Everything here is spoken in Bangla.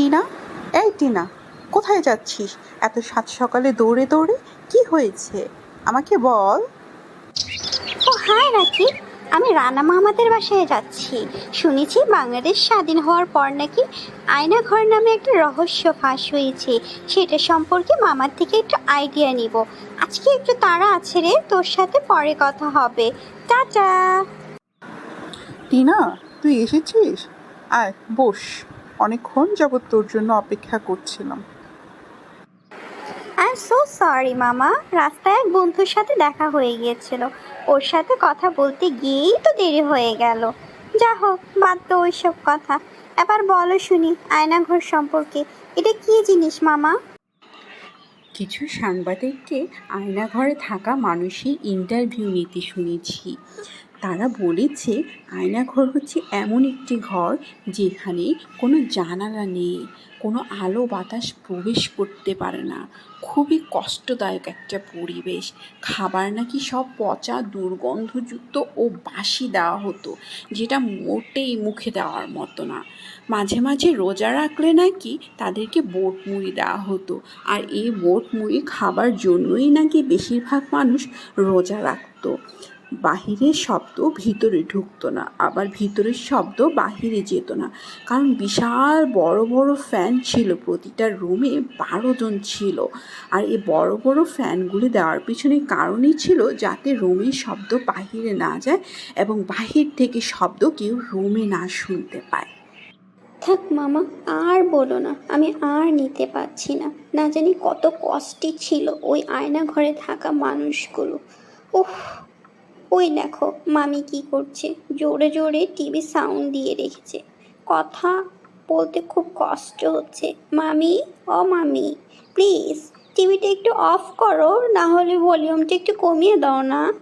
টিনা? এই টিনা কোথায় যাচ্ছিস? এত সাত সকালে দৌড়ে দৌড়ে কি হয়েছে? আমাকে বল। ও হাই রাখি আমি রানা মামাদের বাসায় যাচ্ছি। শুনেছি বাংলাদেশ স্বাধীন হওয়ার পর নাকি আয়নাঘর নামে একটা রহস্য ফাঁস হয়েছে। সেটা সম্পর্কে মামার থেকে একটু আইডিয়া নিব। আজকে একটু তাড়া আছে রে তোর সাথে পরে কথা হবে। টাটা! টিনা তুই এসেছিস? আয় বস। অনেকক্ষণ যাবত তোর জন্য অপেক্ষা করছিলাম। আই এম সো সরি মামা। রাস্তায় এক বন্ধুর সাথে দেখা হয়ে গিয়েছিল। ওর সাথে কথা বলতে গিয়েই তো দেরি হয়ে গেল। যা হোক বাদ তো ওইসব কথা। এবার বলো শুনি আয়নাঘর সম্পর্কে। এটা কি জিনিস মামা? কিছু সাংবাদিককে আয়নাঘরে থাকা মানুষই ইন্টারভিউ নিতে শুনেছি। তারা বলেছে, আয়নাঘর হচ্ছে এমন একটি ঘর যেখানে কোনো জানালা নেই, কোনো আলো বাতাস প্রবেশ করতে পারে না। খুবই কষ্টদায়ক একটা পরিবেশ। খাবার নাকি সব পচা, দুর্গন্ধযুক্ত ও বাসি দেওয়া হতো, যেটা মোটেই মুখে দেওয়ার মতো না। মাঝে মাঝে রোজা রাখলে নাকি তাদেরকে বোট মুড়ি দেওয়া হতো, আর এই বোট মুড়ি খাবার জন্যই নাকি বেশিরভাগ মানুষ রোজা রাখতো। বাহিরের শব্দ ভিতরে ঢুকতো না, আবার ভিতরের শব্দ বাহিরে যেত না। কারণ বিশাল বড় বড় ফ্যান ছিল, প্রতিটা রুমে বারো জন ছিল। আর এই বড় বড় ফ্যানগুলি দেওয়ার পিছনে কারণই ছিল যাতে রুমের শব্দ বাহিরে না যায় এবং বাহির থেকে শব্দ কেউ রুমে না শুনতে পায়। থাক মামা, আর বলো না, আমি আর নিতে পারছি না। না জানি কত কষ্টে ছিল ওই আয়না ঘরে থাকা মানুষগুলো। উফ ওই দেখো, মামি কি করছে? জোরে জোরে টিভি সাউন্ড দিয়ে রেখেছে। কথা বলতে খুব কষ্ট হচ্ছে। মামি, ও মামি প্লিজ টিভিটা একটু অফ করো, না হলে ভলিউমটা একটু কমিয়ে দাও না।